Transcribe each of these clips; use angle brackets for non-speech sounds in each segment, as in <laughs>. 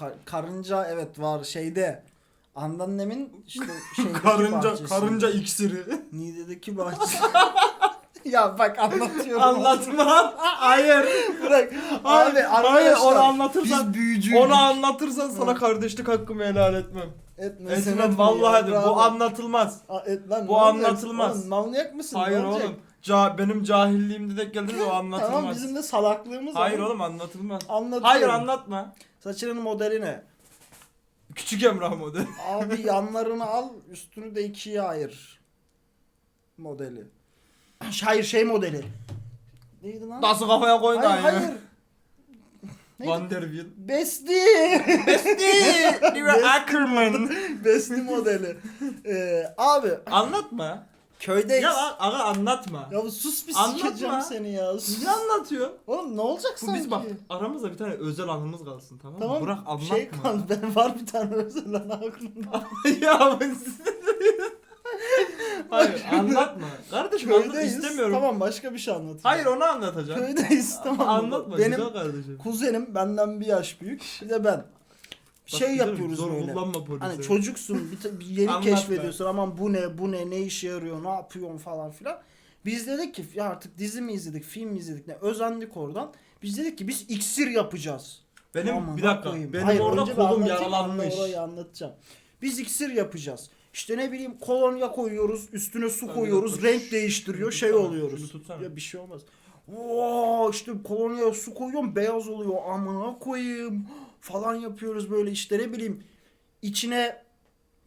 kar- karınca evet var şeyde. Anneannemin işte <laughs> şeydeki karınca bahçesi. karınca iksiri. Niğde'deki bahçe. <laughs> ya bak anlatıyorum. Anlatma. <laughs> Hayır. Bırak. Hayır, Abi hayır, arkadaşlar. onu anlatırsan- Biz büyücüydük. Onu anlatırsan sana kardeşlik hakkımı helal etmem. Etme, Etmem vallahi de, bu anlatılmaz. A- et lan, bu olacak? anlatılmaz. Oğlum, manyak mısın? Hayır Ne olacak? oğlum. Ca benim cahilliğimde denk geldiniz o <laughs> anlatılmaz. Tamam bizim de salaklığımız Hayır ama oğlum anlatılmaz. Anlatıyorum. Hayır anlatma. Saçının modeli ne? Küçük Emrah model. <laughs> Abi yanlarını al, üstünü de ikiye ayır. Modeli. <clears throat> Hayır şey modeli. Neydi lan? Nasıl kafaya koydu hayır aynı. hayır. <laughs> Neydi? Vanderbilt. Besti. Besti. Ackerman. Besti modeli. Ee, abi Anlatma. Köydeyiz. Ya Ya, lan, aga anlatma. bu sus bir Anlatma. sikeceğim seni ya. Sus. Ne anlatıyor? Oğlum ne olacak Bu sanki? biz bak aramızda bir tane özel anımız kalsın tamam mı? Tamam. Bırak anlatma. Şey kal, ben var bir tane özel ana aklımda. <laughs> ya ben Hayır anlatma. Kardeşim anlat Köydeyiz. istemiyorum. Tamam başka bir şey anlatayım. Hayır onu anlatacağım. Köydeyiz tamam. mı? Anlatma Benim güzel kardeşim. kuzenim benden bir yaş büyük. Bir de ben. Şey yapıyoruz zor böyle. kullanma polisi. Hani çocuksun bir, bir yeni <laughs> Anlat keşfediyorsun aman bu ne bu ne ne işe yarıyor ne yapıyorsun falan filan. Biz dedik ki ya artık dizi mi izledik film mi izledik ne özendik oradan. Biz dedik ki biz iksir yapacağız. Benim Aman bir dakika. koyayım. Benim Hayır, orada kolum yaralanmış. Orayı anlatacağım. Biz iksir yapacağız. İşte ne bileyim kolonya koyuyoruz, üstüne su Ben koyuyoruz, dakika. renk değiştiriyor, şey tutsana, oluyoruz. tutsana. Ya bir şey olmaz. Oo işte kolonyaya su koyuyorum beyaz oluyor amına koyayım falan yapıyoruz böyle işte ne bileyim içine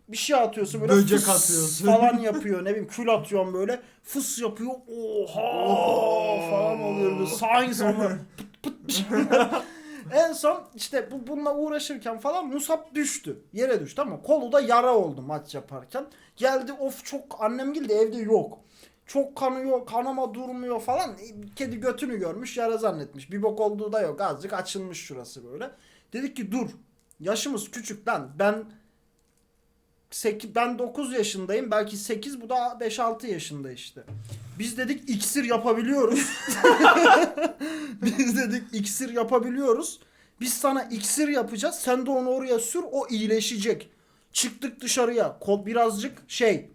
bir şey atıyorsun böyle Böcek fıs atıyorsun. falan yapıyor <laughs> ne bileyim kül atıyorum böyle fıs yapıyor oha falan oluyor böyle science ama pıt pıt bir şeyler. <laughs> En son işte bu bununla uğraşırken falan Musab düştü. Yere düştü ama kolu da yara oldu maç yaparken. Geldi of çok annem geldi evde yok. Çok kanıyor, kanama durmuyor falan. Kedi götünü görmüş, yara zannetmiş. Bir bok olduğu da yok. Azıcık açılmış şurası böyle. Dedik ki dur. Yaşımız küçük lan. Ben 8, ben 9 yaşındayım. Belki 8 bu da 5-6 yaşında işte. Biz dedik iksir yapabiliyoruz. <laughs> Biz dedik iksir yapabiliyoruz. Biz sana iksir yapacağız. Sen de onu oraya sür. O iyileşecek. Çıktık dışarıya. Kol birazcık şey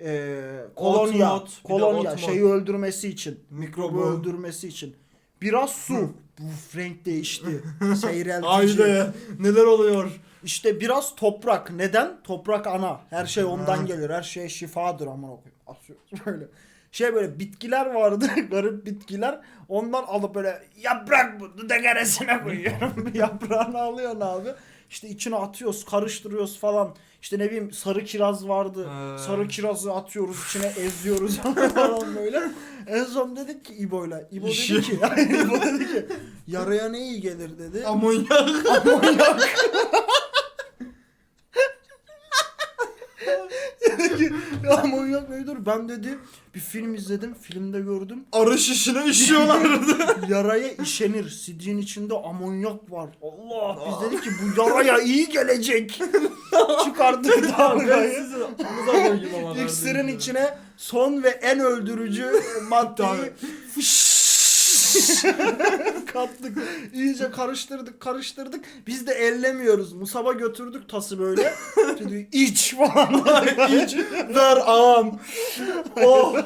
e, kolonya, kolonya şeyi öldürmesi için, Mikrobu. öldürmesi için. Biraz su. Uf, renk değişti. <laughs> Seyreltici. Haydi neler oluyor? İşte biraz toprak. Neden? Toprak ana. Her şey ondan gelir. Her şey şifadır aman okuyayım. Asıyoruz <laughs> böyle. Şey böyle bitkiler vardı. <laughs> garip bitkiler. Ondan alıp böyle yaprak bu degeresine koyuyorum. Yaprağını alıyorsun abi. İşte içine atıyoruz, karıştırıyoruz falan. İşte ne bileyim sarı kiraz vardı. He. Sarı kirazı atıyoruz içine eziyoruz <laughs> falan böyle. En son dedik ki İbo'yla. İbo dedi ki, <laughs> İbo dedi ki yaraya ne iyi gelir dedi. Amonyak. Amonyak. Amonyak nedir? Ben dedi bir film izledim. Filmde gördüm. Arı şişine işiyorlardı. <laughs> Yaraya işenir. Sidrin içinde amonyak var. Allah. Biz dedik ki bu yaraya iyi gelecek. <laughs> Çıkardık ben dalgayı. İksirin içine son ve en öldürücü <laughs> maddeyi fış <laughs> kattık. İyice karıştırdık karıştırdık. Biz de ellemiyoruz. Musab'a götürdük tası böyle. <laughs> Dedi iç falan. İç, <laughs> ver ağam. Oh.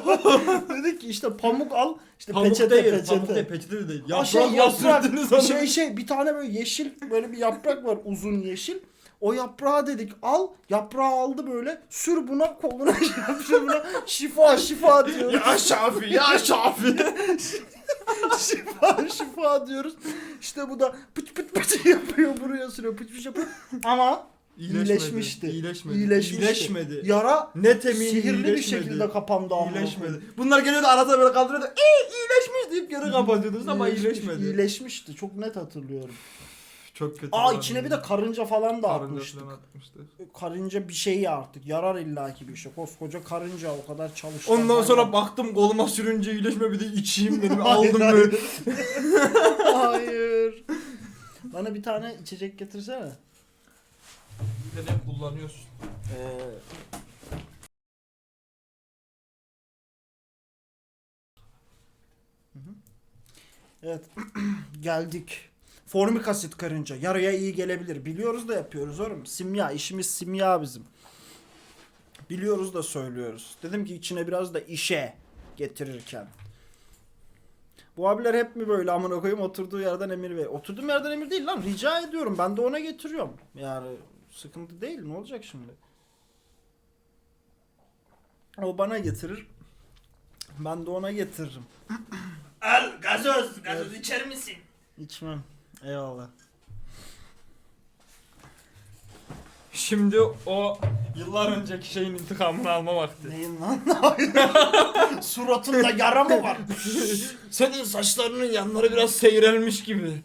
Dedik ki işte pamuk al. İşte Pamuk peçete değil, peçete. pamuk değil, peçete de değil. Yaprak şey yaprak. Şey şey bir tane böyle yeşil böyle bir yaprak var uzun yeşil. O yaprağı dedik al. Yaprağı aldı böyle. Sür buna koluna sür buna. Şifa şifa diyoruz. Ya Şafi, ya Şafi. <laughs> şifa şifa diyoruz. İşte bu da pıç pıç pıç <laughs> yapıyor buraya sürüyor pıç pıç yapıyor. Ama İyileşmedi, iyileşmişti. iyileşmedi, İyileşmişti. iyileşmedi. Yara Ne temin sihirli bir iyileşmedi. şekilde kapandı ama. İyileşmedi. Bunlar geliyordu arada böyle kaldırıyordu. Eee iyileşmiş deyip geri kapatıyordunuz ama iyileşmedi. İyileşmişti. Çok net hatırlıyorum. Çok kötü. Aa içine bir de karınca falan da Karınca atmıştık. falan atmıştı. Karınca bir şey artık. Yarar illaki bir şey. Koskoca karınca o kadar çalıştı. Ondan sonra baktım koluma sürünce iyileşme bir de içeyim dedim. <laughs> Aldım hayır. böyle. <laughs> Hayır. Bana bir tane içecek getirsene. Neden kullanıyorsun? Ee, Hı <clears throat> hı. Evet. <clears throat> Geldik. Formik asit karınca. Yaraya iyi gelebilir. Biliyoruz da yapıyoruz oğlum. Simya. işimiz simya bizim. Biliyoruz da söylüyoruz. Dedim ki içine biraz da işe getirirken. Bu abiler hep mi böyle amına koyayım oturduğu yerden emir ver. Oturduğum yerden emir değil lan rica ediyorum. Ben de ona getiriyorum. Yani sıkıntı değil ne olacak şimdi? O bana getirir. Ben de ona getiririm. Al gazoz. Gazoz içer misin? İçmem. Eyvallah. Şimdi o yıllar önceki şeyin intikamını alma vakti. Neyin lan? <laughs> Suratında yara mı var? <laughs> Senin saçlarının yanları biraz seyrelmiş gibi.